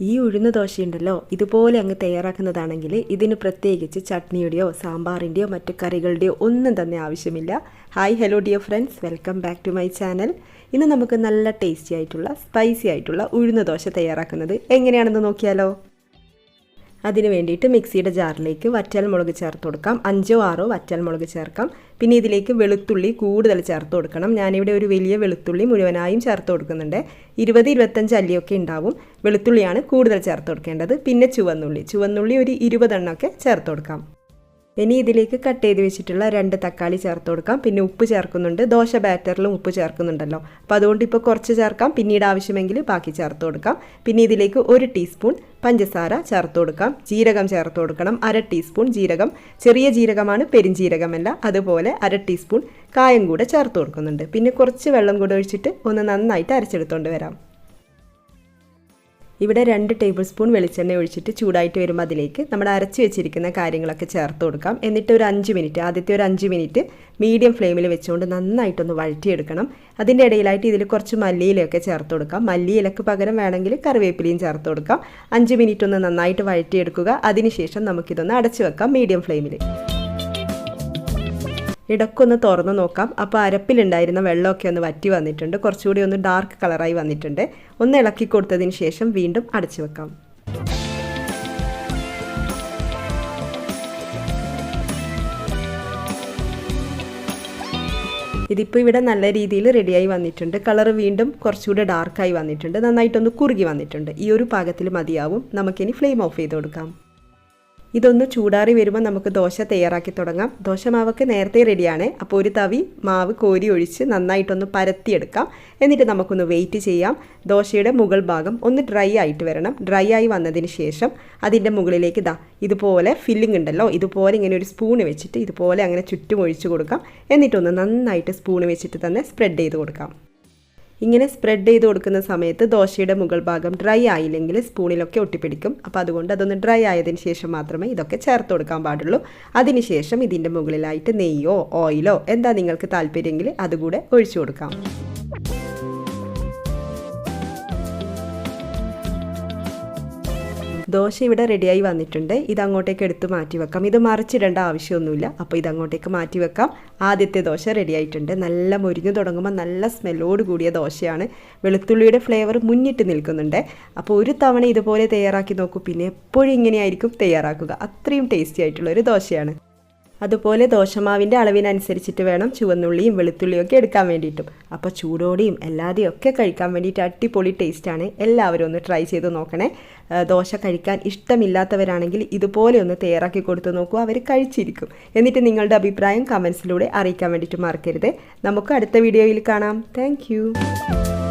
ഈ ഉഴുന്ന ദോശയുണ്ടല്ലോ ഇതുപോലെ അങ്ങ് തയ്യാറാക്കുന്നതാണെങ്കിൽ ഇതിന് പ്രത്യേകിച്ച് ചട്നിയുടെയോ സാമ്പാറിന്റെയോ മറ്റു കറികളുടെയോ ഒന്നും തന്നെ ആവശ്യമില്ല. Hi hello dear friends welcome back to my channel ഇന്ന് നമുക്ക് നല്ല ടേസ്റ്റി ആയിട്ടുള്ള സ്പൈസി ആയിട്ടുള്ള ഉഴുന്ന ദോശ തയ്യാറാക്കുന്നത് എങ്ങനെയാണെന്ന് നോക്കിയാലോ? അതിന് വേണ്ടിയിട്ട് മിക്സിയുടെ ജാറിലേക്ക് വറ്റൽ മുളക് ചേർത്ത് കൊടുക്കാം. അഞ്ചോ ആറോ വറ്റൽ മുളക് ചേർക്കാം. പിന്നെ ഇതിലേക്ക് വെളുത്തുള്ളി കൂടുതൽ ചേർത്ത് കൊടുക്കണം. ഞാനിവിടെ ഒരു വലിയ വെളുത്തുള്ളി മുഴുവനായും ചേർത്ത് കൊടുക്കുന്നുണ്ട്. ഇരുപത് ഇരുപത്തഞ്ച് അല്ലിയൊക്കെ ഉണ്ടാവും. വെളുത്തുള്ളിയാണ് കൂടുതൽ ചേർത്ത് കൊടുക്കേണ്ടത്. പിന്നെ ചുവന്നുള്ളി. ചുവന്നുള്ളി ഒരു ഇരുപതെണ്ണമൊക്കെ ചേർത്ത് കൊടുക്കാം. ഇനി ഇതിലേക്ക് കട്ട് ചെയ്ത് വെച്ചിട്ടുള്ള രണ്ട് തക്കാളി ചേർത്ത് കൊടുക്കാം. പിന്നെ ഉപ്പ് ചേർക്കുന്നുണ്ട്. ദോശ ബാറ്ററിലും ഉപ്പ് ചേർക്കുന്നുണ്ടല്ലോ. അപ്പോൾ അതുകൊണ്ട് ഇപ്പോൾ കുറച്ച് ചേർക്കാം. പിന്നീട് ആവശ്യമെങ്കിൽ ബാക്കി ചേർത്ത് കൊടുക്കാം. പിന്നെ ഇതിലേക്ക് ഒരു ടീസ്പൂൺ പഞ്ചസാര ചേർത്ത് കൊടുക്കാം. ജീരകം ചേർത്ത് കൊടുക്കണം. അര ടീസ്പൂൺ ജീരകം. ചെറിയ ജീരകമാണ് പെരിഞ്ജീരകമല്ല അതുപോലെ അര ടീസ്പൂൺ കായം കൂടെ ചേർത്ത് കൊടുക്കുന്നുണ്ട്. പിന്നെ കുറച്ച് വെള്ളം കൂടെ ഒഴിച്ചിട്ട് ഒന്ന് നന്നായിട്ട് അരച്ചെടുത്തുകൊണ്ട് വരാം. ഇവിടെ രണ്ട് ടേബിൾ സ്പൂൺ വെളിച്ചെണ്ണ ഒഴിച്ചിട്ട് ചൂടായിട്ട് വരുമ്പോൾ അതിലേക്ക് നമ്മൾ അരച്ച് വെച്ചിരിക്കുന്ന കാര്യങ്ങളൊക്കെ ചേർത്ത് കൊടുക്കാം. എന്നിട്ട് ഒരു അഞ്ച് മിനിറ്റ് ആദ്യത്തെ ഒരു അഞ്ച് മിനിറ്റ് മീഡിയം ഫ്ലെയിമിൽ വെച്ചുകൊണ്ട് നന്നായിട്ടൊന്ന് വഴറ്റിയെടുക്കണം. അതിന്റെ ഇടയിലായിട്ട് ഇതിൽ കുറച്ച് മല്ലിയിലൊക്കെ ചേർത്ത് കൊടുക്കാം. മല്ലിയിലക്ക് പകരം വേണമെങ്കിൽ കറിവേപ്പിലയും ചേർത്ത് കൊടുക്കാം. അഞ്ച് മിനിറ്റ് ഒന്ന് നന്നായിട്ട് വഴറ്റിയെടുക്കുക. അതിനുശേഷം നമുക്കിതൊന്ന് അടച്ചു വെക്കാം മീഡിയം ഫ്ലെയിമിൽ ഇടക്കൊന്ന് തുറന്ന് നോക്കാം. അപ്പോൾ അരപ്പിലുണ്ടായിരുന്ന വെള്ളമൊക്കെ ഒന്ന് വറ്റി വന്നിട്ടുണ്ട്. കുറച്ചുകൂടി ഒന്ന് ഡാർക്ക് കളറായി വന്നിട്ടുണ്ട്. ഒന്ന് ഇളക്കി കൊടുത്തതിന് ശേഷം വീണ്ടും അടച്ചു വെക്കാം. ഇതിപ്പോൾ ഇവിടെ നല്ല രീതിയിൽ റെഡിയായി വന്നിട്ടുണ്ട്. കളർ വീണ്ടും കുറച്ചുകൂടെ ഡാർക്കായി വന്നിട്ടുണ്ട്. നന്നായിട്ടൊന്ന് കുറുകി വന്നിട്ടുണ്ട്. ഈ ഒരു പാകത്തിൽ മതിയാവും. നമുക്കിനി ഫ്ലെയിം ഓഫ് ചെയ്ത് കൊടുക്കാം. ഇതൊന്ന് ചൂടാറി വരുമ്പോൾ നമുക്ക് ദോശ തയ്യാറാക്കി തുടങ്ങാം. ദോശ മാവൊക്കെ നേരത്തെ റെഡിയാണ് അപ്പോൾ ഒരു തവി മാവ് കോരി ഒഴിച്ച് നന്നായിട്ടൊന്ന് പരത്തിയെടുക്കാം. എന്നിട്ട് നമുക്കൊന്ന് വെയിറ്റ് ചെയ്യാം. ദോശയുടെ മുകൾ ഭാഗം ഒന്ന് ഡ്രൈ ആയിട്ട് വരണം. ഡ്രൈ ആയി വന്നതിന് ശേഷം അതിന്റെ മുകളിലേക്ക് ഇതാ ഇതുപോലെ ഫില്ലിംഗ് ഉണ്ടല്ലോ. ഇതുപോലെ ഇങ്ങനെ ഒരു സ്പൂൺ വെച്ചിട്ട് ഇതുപോലെ അങ്ങനെ ചുറ്റും ഒഴിച്ചു കൊടുക്കാം. എന്നിട്ടൊന്ന് നന്നായിട്ട് സ്പൂൺ വെച്ചിട്ട് തന്നെ സ്പ്രെഡ് ചെയ്ത് കൊടുക്കാം. ഇങ്ങനെ സ്പ്രെഡ് ചെയ്ത് കൊടുക്കുന്ന സമയത്ത് ദോശയുടെ മുകൾ ഭാഗം ഡ്രൈ ആയില്ലെങ്കിൽ സ്പൂണിലൊക്കെ ഒട്ടിപ്പിടിക്കും. അപ്പോൾ അതുകൊണ്ട് അതൊന്ന് ഡ്രൈ ആയതിന് ശേഷം മാത്രമേ ഇതൊക്കെ ചേർത്ത് കൊടുക്കാൻ പാടുള്ളൂ. അതിനുശേഷം ഇതിന്റെ മുകളിലായിട്ട് നെയ്യോ ഓയിലോ എന്താ നിങ്ങൾക്ക് താല്പര്യമെങ്കിൽ അതുകൂടെ ഒഴിച്ചു കൊടുക്കാം. ദോശ ഇവിടെ റെഡിയായി വന്നിട്ടുണ്ട്. ഇത് അങ്ങോട്ടേക്ക് എടുത്ത് മാറ്റി വെക്കാം. ഇത് മറിച്ചിടേണ്ട ആവശ്യമൊന്നുമില്ല. അപ്പോൾ ഇത് അങ്ങോട്ടേക്ക് മാറ്റി വെക്കാം. ആദ്യത്തെ ദോശ റെഡിയായിട്ടുണ്ട് നല്ല മുരിഞ്ഞു തുടങ്ങുമ്പോൾ നല്ല സ്മെല്ലോട് കൂടിയ ദോശയാണ്. വെളുത്തുള്ളിയുടെ ഫ്ലേവർ മുന്നിട്ട് നിൽക്കുന്നുണ്ട്. അപ്പോൾ ഒരു തവണ ഇതുപോലെ തയ്യാറാക്കി നോക്കൂ. പിന്നെ എപ്പോഴും ഇങ്ങനെയായിരിക്കും തയ്യാറാക്കുക. അത്രയും ടേസ്റ്റി ആയിട്ടുള്ള ഒരു ദോശയാണ്. അതുപോലെ ദോശമാവിന്റെ അളവിനനുസരിച്ചിട്ട് വേണം ചുവന്നുള്ളിയും വെളുത്തുള്ളിയും ഒക്കെ എടുക്കാൻ വേണ്ടിയിട്ടും. അപ്പോൾ ചൂടോടെയും അല്ലാതെയും ഒക്കെ കഴിക്കാൻ വേണ്ടിയിട്ട് അടിപൊളി ടേസ്റ്റാണ് എല്ലാവരും ഒന്ന് ട്രൈ ചെയ്ത് നോക്കണേ. ദോശ കഴിക്കാൻ ഇഷ്ടമില്ലാത്തവരാണെങ്കിൽ ഇതുപോലെ ഒന്ന് തയ്യാറാക്കി കൊടുത്തു നോക്കൂ അവർ കഴിച്ചിരിക്കും. എന്നിട്ട് നിങ്ങളുടെ അഭിപ്രായം കമൻസിലൂടെ അറിയിക്കാൻ വേണ്ടിയിട്ട് മറക്കരുത്. നമുക്ക് അടുത്ത വീഡിയോയിൽ കാണാം. താങ്ക്